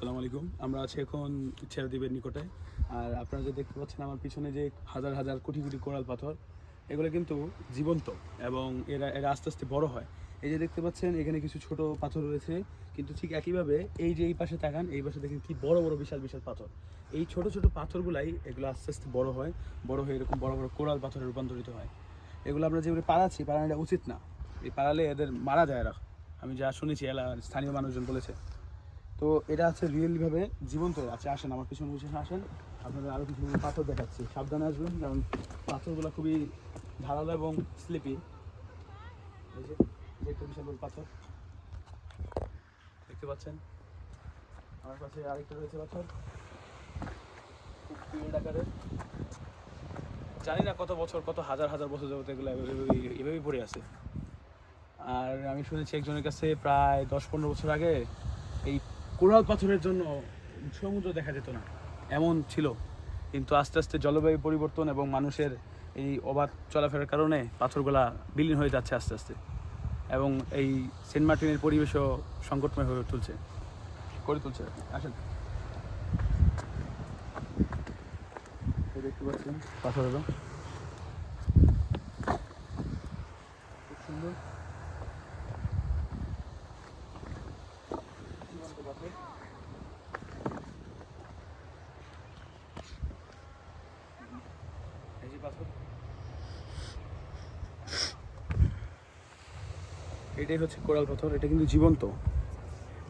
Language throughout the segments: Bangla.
আসসালামু আলাইকুম। আমরা আছি এখন ছেড়াদ্বীপের নিকটে। আর আপনারা যে দেখতে পাচ্ছেন, আমার পিছনে যে হাজার হাজার কোটি কোটি কোরাল পাথর, এগুলো কিন্তু জীবন্ত এবং এরা এরা আস্তে আস্তে বড় হয়। এই যে দেখতে পাচ্ছেন, এখানে কিছু ছোট পাথর রয়েছে। কিন্তু ঠিক একইভাবে এই যে এই পাশে তাকান, এই পাশে দেখেন কি বড় বড়, বিশাল বিশাল পাথর। এই ছোট ছোট পাথরগুলাই এগুলো আস্তে আস্তে বড় হয়। বড় হয়ে এরকম বড় বড় কোরাল পাথরে রূপান্তরিত হয়। এগুলো আমরা যেগুলো পাড়াচ্ছি পাড়ানোটা উচিত না। এই পাড়ালে এদের মারা যায় এরা। আমি যা শুনেছি এলা স্থানীয় মানুষজন বলেছে। তো এটা আছে রিয়েলিভাবে জীবন্ত আছে। আসেন, আমার পিছনে পিছনে আসেন। আপনাদের আরও কিছু পাথর দেখাচ্ছি। সাবধানে আসবেন, কারণ পাথরগুলো খুবই ধারালো এবং স্লিপি যে বিশাল বড় পাথর। দেখতে পাচ্ছেন? আমার পাশে আরেকটা রয়েছে পাথর। খুব পিরিয়ড আকারের। জানি না কত বছর, কত হাজার হাজার বছর যাবত এগুলো এভাবেই পড়ে আছে। আর আমি শুনেছি একজনের কাছে প্রায় দশ পনেরো বছর আগে এই কোরাল পাথরের জন্য সমুদ্র দেখা যেত না। এমন ছিল। কিন্তু আস্তে আস্তে জলবায়ু পরিবর্তন এবং মানুষের এই অবাধ চলাফেরার কারণে পাথরগুলা বিলীন হয়ে যাচ্ছে আস্তে আস্তে। এবং এই সেন্ট মার্টিনের পরিবেশও সংকটময় হয়ে তুলছে। করে তুলছে। আসেন। দেখতে পাচ্ছেন পাথরেরও খুব সুন্দর জীবন্ত পাথর এই যে পাথর এটাই হচ্ছে কোরাল পাথর এটা কিন্তু জীবন্ত।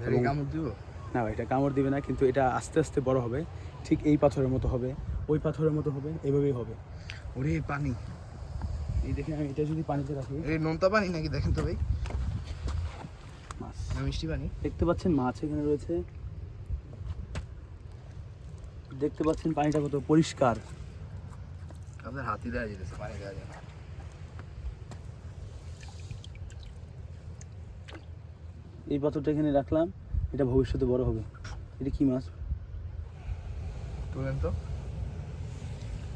ধরে কামড় দিব? না এটা কামড় দিবে না কিন্তু এটা আস্তে আস্তে বড় হবে। ঠিক এই পাথরের মতো হবে ওই পাথরের মতো হবে এইভাবেই হবে। ওরে পানি। এই দেখে আমি এটা যদি পানিতে রাখি। এই নোনতা পানি নাকি দেখেন তো ভাই? মাছ। না মিষ্টি পানি। দেখতে পাচ্ছেন মাছ এখানে রয়েছে। দেখতে পাচ্ছেন পানিটা কত পরিষ্কার। আপনার হাতি দেওয়া যেতেছে পানি দেওয়া যায় না। এই পাথরটা এখানে রাখলাম এটা ভবিষ্যতে বড় হবে। এটা কি মাছ? তুলেন তো।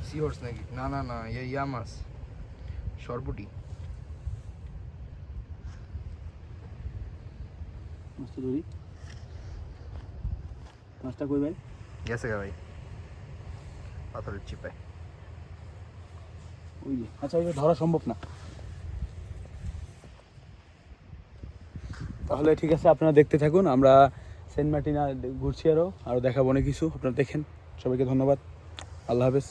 সি হর্স নাকি? না না না ইয়া ইয়া মাছ। সরপুটি। মাছটা ধরি। মাছটা কই ভাই? গেছে গা ভাই। পাথরের চিপায়। আচ্ছা ওই ধরা সম্ভব না। তাহলে ঠিক আছে, আপনারা দেখতে থাকুন, আমরা সেন্ট মার্টিনা ঘুরছি আরও আরও দেখাবো অনেক কিছু, আপনারা দেখেন। সবাইকে ধন্যবাদ। আল্লাহ হাফেজ।